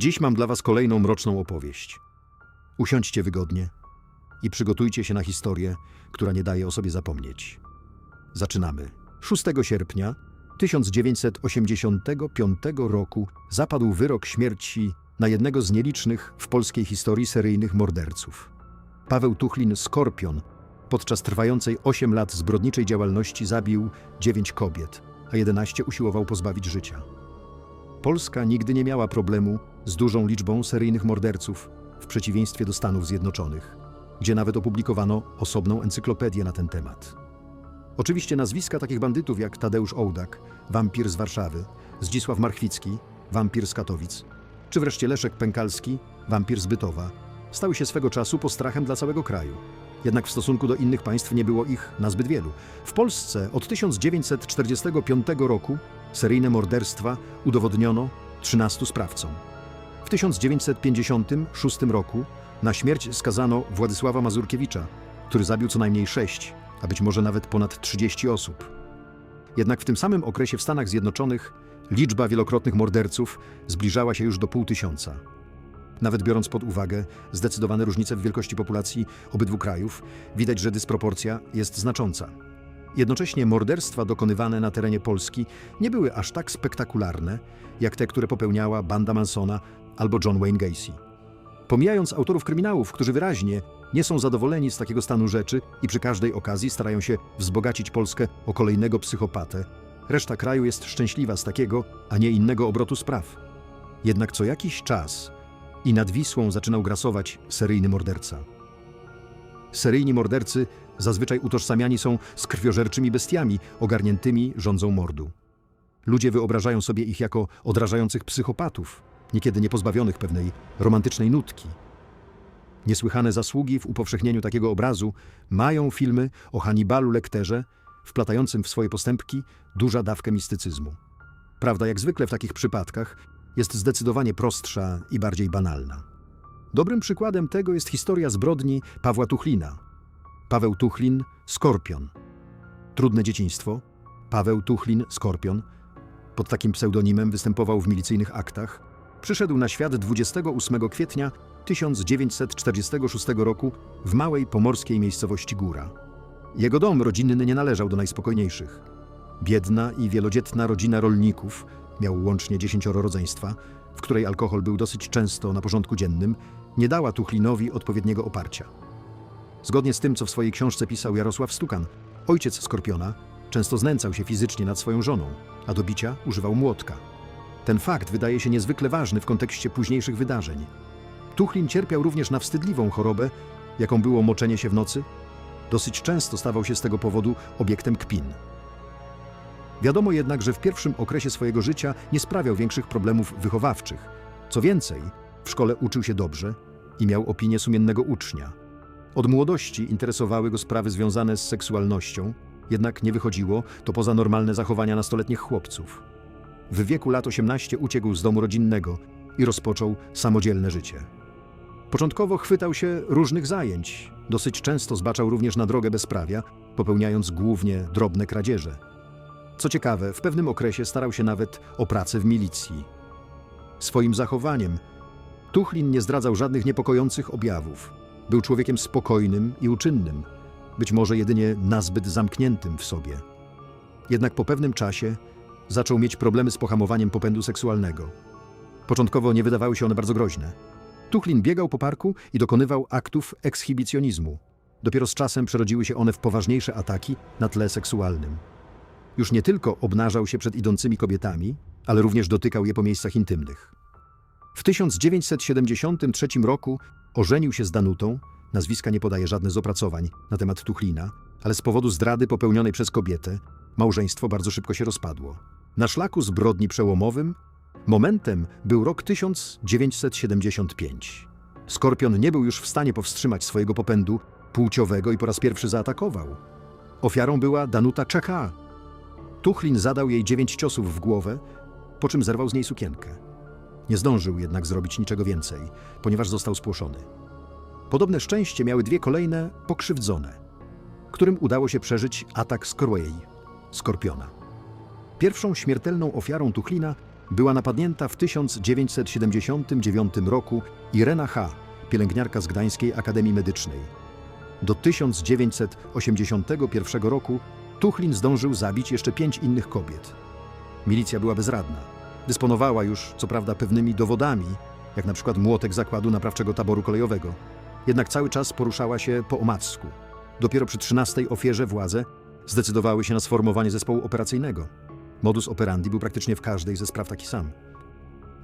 Dziś mam dla Was kolejną mroczną opowieść. Usiądźcie wygodnie i przygotujcie się na historię, która nie daje o sobie zapomnieć. Zaczynamy. 6 sierpnia 1985 roku zapadł wyrok śmierci na jednego z nielicznych w polskiej historii seryjnych morderców. Paweł Tuchlin Skorpion podczas trwającej 8 lat zbrodniczej działalności zabił 9 kobiet, a 11 usiłował pozbawić życia. Polska nigdy nie miała problemu z dużą liczbą seryjnych morderców, w przeciwieństwie do Stanów Zjednoczonych, gdzie nawet opublikowano osobną encyklopedię na ten temat. Oczywiście nazwiska takich bandytów jak Tadeusz Ołdak, wampir z Warszawy, Zdzisław Marchwicki, wampir z Katowic, czy wreszcie Leszek Pękalski, wampir z Bytowa, stały się swego czasu postrachem dla całego kraju. Jednak w stosunku do innych państw nie było ich nazbyt wielu. W Polsce od 1945 roku seryjne morderstwa udowodniono 13 sprawcom. W 1956 roku na śmierć skazano Władysława Mazurkiewicza, który zabił co najmniej 6, a być może nawet ponad 30 osób. Jednak w tym samym okresie w Stanach Zjednoczonych liczba wielokrotnych morderców zbliżała się już do pół tysiąca. Nawet biorąc pod uwagę zdecydowane różnice w wielkości populacji obydwu krajów, widać, że dysproporcja jest znacząca. Jednocześnie morderstwa dokonywane na terenie Polski nie były aż tak spektakularne, jak te, które popełniała banda Mansona albo John Wayne Gacy. Pomijając autorów kryminałów, którzy wyraźnie nie są zadowoleni z takiego stanu rzeczy i przy każdej okazji starają się wzbogacić Polskę o kolejnego psychopatę, reszta kraju jest szczęśliwa z takiego, a nie innego obrotu spraw. Jednak co jakiś czas i nad Wisłą zaczynał grasować seryjny morderca. Seryjni mordercy zazwyczaj utożsamiani są z krwiożerczymi bestiami ogarniętymi rządzą mordu. Ludzie wyobrażają sobie ich jako odrażających psychopatów, niekiedy niepozbawionych pewnej romantycznej nutki. Niesłychane zasługi w upowszechnieniu takiego obrazu mają filmy o Hannibalu Lecterze, wplatającym w swoje postępki duża dawkę mistycyzmu. Prawda, jak zwykle w takich przypadkach, jest zdecydowanie prostsza i bardziej banalna. Dobrym przykładem tego jest historia zbrodni Pawła Tuchlina. Paweł Tuchlin, Skorpion. Trudne dzieciństwo. Paweł Tuchlin, Skorpion. Pod takim pseudonimem występował w milicyjnych aktach. Przyszedł na świat 28 kwietnia 1946 roku w małej pomorskiej miejscowości Góra. Jego dom rodzinny nie należał do najspokojniejszych. Biedna i wielodzietna rodzina rolników, miał łącznie dziesięcioro rodzeństwa, w której alkohol był dosyć często na porządku dziennym, nie dała Tuchlinowi odpowiedniego oparcia. Zgodnie z tym, co w swojej książce pisał Jarosław Stukan, ojciec Skorpiona często znęcał się fizycznie nad swoją żoną, a do bicia używał młotka. Ten fakt wydaje się niezwykle ważny w kontekście późniejszych wydarzeń. Tuchlin cierpiał również na wstydliwą chorobę, jaką było moczenie się w nocy. Dosyć często stawał się z tego powodu obiektem kpin. Wiadomo jednak, że w pierwszym okresie swojego życia nie sprawiał większych problemów wychowawczych. Co więcej, w szkole uczył się dobrze i miał opinię sumiennego ucznia. Od młodości interesowały go sprawy związane z seksualnością, jednak nie wychodziło to poza normalne zachowania nastoletnich chłopców. W wieku lat 18 uciekł z domu rodzinnego i rozpoczął samodzielne życie. Początkowo chwytał się różnych zajęć, dosyć często zbaczał również na drogę bezprawia, popełniając głównie drobne kradzieże. Co ciekawe, w pewnym okresie starał się nawet o pracę w milicji. Swoim zachowaniem Tuchlin nie zdradzał żadnych niepokojących objawów. Był człowiekiem spokojnym i uczynnym, być może jedynie nazbyt zamkniętym w sobie. Jednak po pewnym czasie zaczął mieć problemy z pohamowaniem popędu seksualnego. Początkowo nie wydawały się one bardzo groźne. Tuchlin biegał po parku i dokonywał aktów ekshibicjonizmu. Dopiero z czasem przerodziły się one w poważniejsze ataki na tle seksualnym. Już nie tylko obnażał się przed idącymi kobietami, ale również dotykał je po miejscach intymnych. W 1973 roku ożenił się z Danutą, nazwiska nie podaje żadnych z opracowań na temat Tuchlina, ale z powodu zdrady popełnionej przez kobietę małżeństwo bardzo szybko się rozpadło. Na szlaku zbrodni przełomowym momentem był rok 1975. Skorpion nie był już w stanie powstrzymać swojego popędu płciowego i po raz pierwszy zaatakował. Ofiarą była Danuta Czeka. Tuchlin zadał jej dziewięć ciosów w głowę, po czym zerwał z niej sukienkę. Nie zdążył jednak zrobić niczego więcej, ponieważ został spłoszony. Podobne szczęście miały dwie kolejne pokrzywdzone, którym udało się przeżyć atak Skorway, Skorpiona. Pierwszą śmiertelną ofiarą Tuchlina była napadnięta w 1979 roku Irena H., pielęgniarka z Gdańskiej Akademii Medycznej. Do 1981 roku Tuchlin zdążył zabić jeszcze pięć innych kobiet. Milicja była bezradna. Dysponowała już, co prawda, pewnymi dowodami, jak na przykład młotek zakładu naprawczego taboru kolejowego. Jednak cały czas poruszała się po omacku. Dopiero przy trzynastej ofierze władze zdecydowały się na sformowanie zespołu operacyjnego. Modus operandi był praktycznie w każdej ze spraw taki sam.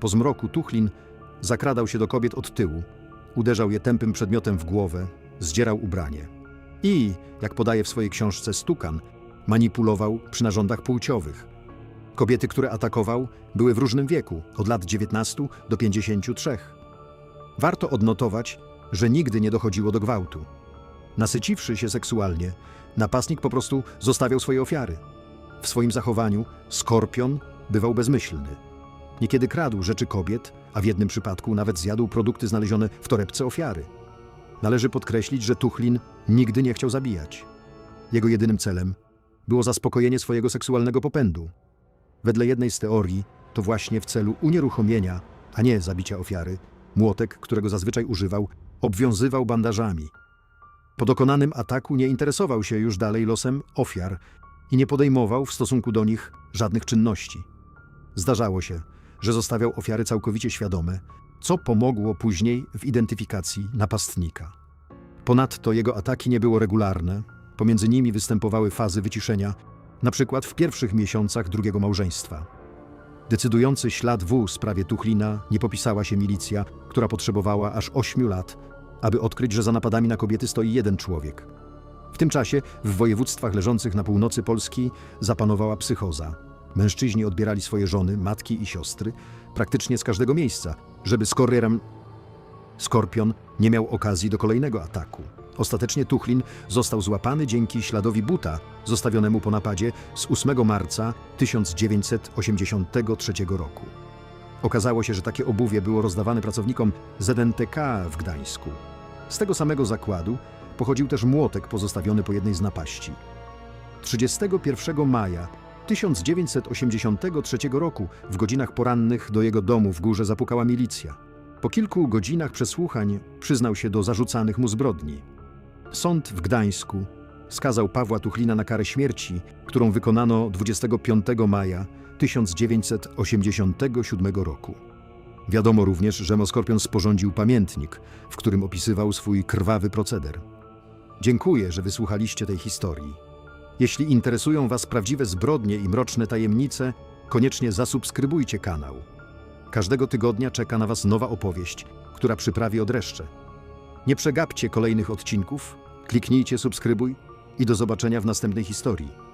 Po zmroku Tuchlin zakradał się do kobiet od tyłu, uderzał je tępym przedmiotem w głowę, zdzierał ubranie. I, jak podaje w swojej książce Stukan, manipulował przy narządach płciowych. Kobiety, które atakował, były w różnym wieku, od lat 19 do 53. Warto odnotować, że nigdy nie dochodziło do gwałtu. Nasyciwszy się seksualnie, napastnik po prostu zostawiał swoje ofiary. W swoim zachowaniu skorpion bywał bezmyślny. Niekiedy kradł rzeczy kobiet, a w jednym przypadku nawet zjadł produkty znalezione w torebce ofiary. Należy podkreślić, że Tuchlin nigdy nie chciał zabijać. Jego jedynym celem było zaspokojenie swojego seksualnego popędu. Wedle jednej z teorii, to właśnie w celu unieruchomienia, a nie zabicia ofiary, młotek, którego zazwyczaj używał, obwiązywał bandażami. Po dokonanym ataku nie interesował się już dalej losem ofiar i nie podejmował w stosunku do nich żadnych czynności. Zdarzało się, że zostawiał ofiary całkowicie świadome, co pomogło później w identyfikacji napastnika. Ponadto jego ataki nie było regularne, pomiędzy nimi występowały fazy wyciszenia, na przykład w pierwszych miesiącach drugiego małżeństwa. Decydujący ślad w sprawie Tuchlina nie popisała się milicja, która potrzebowała aż ośmiu lat, aby odkryć, że za napadami na kobiety stoi jeden człowiek. W tym czasie w województwach leżących na północy Polski zapanowała psychoza. Mężczyźni odbierali swoje żony, matki i siostry praktycznie z każdego miejsca, żeby skorierem Skorpion nie miał okazji do kolejnego ataku. Ostatecznie Tuchlin został złapany dzięki śladowi buta zostawionemu po napadzie z 8 marca 1983 roku. Okazało się, że takie obuwie było rozdawane pracownikom ZNTK w Gdańsku. Z tego samego zakładu pochodził też młotek pozostawiony po jednej z napaści. 31 maja 1983 roku w godzinach porannych do jego domu w górze zapukała milicja. Po kilku godzinach przesłuchań przyznał się do zarzucanych mu zbrodni. Sąd w Gdańsku skazał Pawła Tuchlina na karę śmierci, którą wykonano 25 maja 1987 roku. Wiadomo również, że Moskorpion sporządził pamiętnik, w którym opisywał swój krwawy proceder. Dziękuję, że wysłuchaliście tej historii. Jeśli interesują Was prawdziwe zbrodnie i mroczne tajemnice, koniecznie zasubskrybujcie kanał. Każdego tygodnia czeka na Was nowa opowieść, która przyprawi odreszcze. Nie przegapcie kolejnych odcinków, kliknijcie subskrybuj i do zobaczenia w następnej historii.